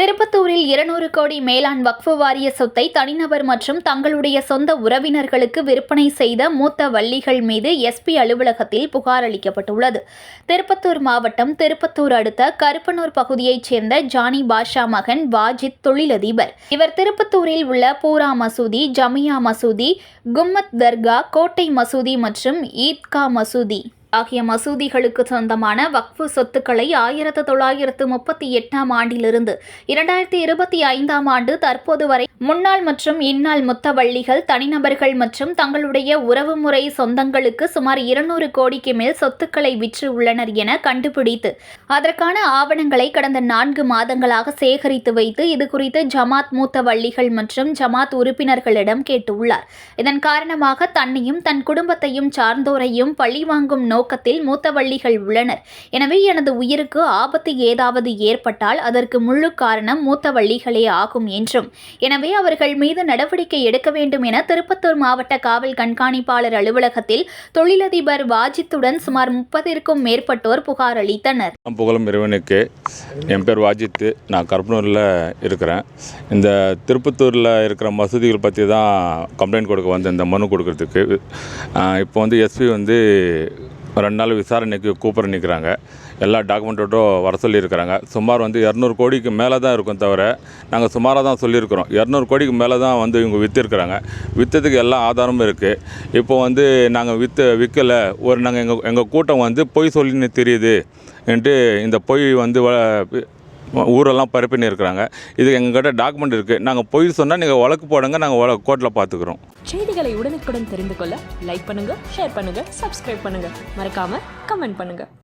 திருப்பத்தூரில் இருநூறு கோடி மேலாண் வக்ஃபு வாரிய சொத்தை தனிநபர் மற்றும் தங்களுடைய சொந்த உறவினர்களுக்கு விற்பனை செய்த மூத்த வள்ளிகள் மீது எஸ்பி அலுவலகத்தில் புகார் அளிக்கப்பட்டுள்ளது. திருப்பத்தூர் மாவட்டம் திருப்பத்தூர் அடுத்த கருப்பனூர் பகுதியைச் சேர்ந்த ஜானி பாஷா மகன் வாஜித் தொழிலதிபர். இவர் திருப்பத்தூரில் உள்ள பூரா மசூதி ஜமியா மசூதி கும்மத் தர்கா கோட்டை மசூதி மற்றும் ஈத்கா மசூதி. ஆகிய மசூதிகளுக்கு சொந்தமான வக்ஃபு சொத்துக்களை ஆயிரத்து தொள்ளாயிரத்து முப்பத்தி எட்டாம் ஆண்டிலிருந்து இரண்டாயிரத்தி இருபத்தி ஐந்தாம் ஆண்டு தற்போது வரை முன்னாள் மற்றும் இந்நாள் முத்தவள்ளிகள் தனிநபர்கள் மற்றும் தங்களுடைய உறவுமுறை சொந்தங்களுக்கு சுமார் இருநூறு கோடிக்கு மேல் சொத்துக்களை விற்று உள்ளனர் என கண்டுபிடித்து அதற்கான ஆவணங்களை கடந்த நான்கு மாதங்களாக சேகரித்து வைத்து இது குறித்து ஜமாத் மூத்த வள்ளிகள் மற்றும் ஜமாத் உறுப்பினர்களிடம் கேட்டுள்ளார். இதன் காரணமாக தன்னையும் தன் குடும்பத்தையும் சார்ந்தோரையும் பழிவாங்கும் நோக்கத்தில் மூத்தவள்ளிகள் உள்ளனர். எனவே எனது உயிருக்கு ஆபத்து ஏதாவது ஏற்பட்டால் அதற்கு முழு காரணம் மூத்தவள்ளிகளே ஆகும் என்றும். எனவே அவர்கள் மீது நடவடிக்கை எடுக்க வேண்டும் என திருப்பத்தூர் மாவட்ட காவல் கண்காணிப்பாளர் அலுவலகத்தில் தொழிலதிபர் வாஜித்துடன் சுமார் முப்பதிற்கும் மேற்பட்டோர் புகார் அளித்தனர். புகழும் இறைவனுக்கு என் பேர் வாஜித்து. நான் கருப்பனூரில் இருக்கிறேன். இந்த திருப்பத்தூரில் இருக்கிற மசூதிகள் பற்றி தான் கம்ப்ளைண்ட் கொடுக்க வந்து இந்த மனு கொடுக்கறதுக்கு. இப்போ வந்து எஸ்பி வந்து ரெண்டு நாள் விசாரணைக்கு கூப்பிட நிற்கிறாங்க. எல்லா டாக்குமெண்ட்டோடும் வர சொல்லியிருக்கிறாங்க. சுமார் வந்து இரநூறு கோடிக்கு மேலே தான் இருக்கும் தவிர நாங்கள் சுமாராக தான் சொல்லியிருக்கிறோம். இரநூறு கோடிக்கு மேலே தான் வந்து இவங்க விற்றுருக்குறாங்க விற்றதுக்கு எல்லா ஆதாரமும் இருக்குது இப்போ வந்து நாங்கள் விற்று விற்கலை ஒரு நாங்கள் எங்கள் எங்கள் கூட்டம் வந்து பொய் சொல்லின்னு தெரியுது. என்று இந்த பொய் வந்து வ- ஊரெல்லாம் பரப்பின்னு இருக்கிறாங்க இது எங்ககிட்ட டாக்குமெண்ட் இருக்குது நாங்கள் பொய் சொன்னால் நீங்கள் வழக்கு போடுங்க நாங்கள் கோர்ட்டில் பார்த்துக்குறோம் செய்திகளை உடனுக்குடன் தெரிந்து கொள்ள லைக் பண்ணுங்க ஷேர் பண்ணுங்க சப்ஸ்கிரைப் பண்ணுங்க. மறக்காம கமெண்ட் பண்ணுங்க.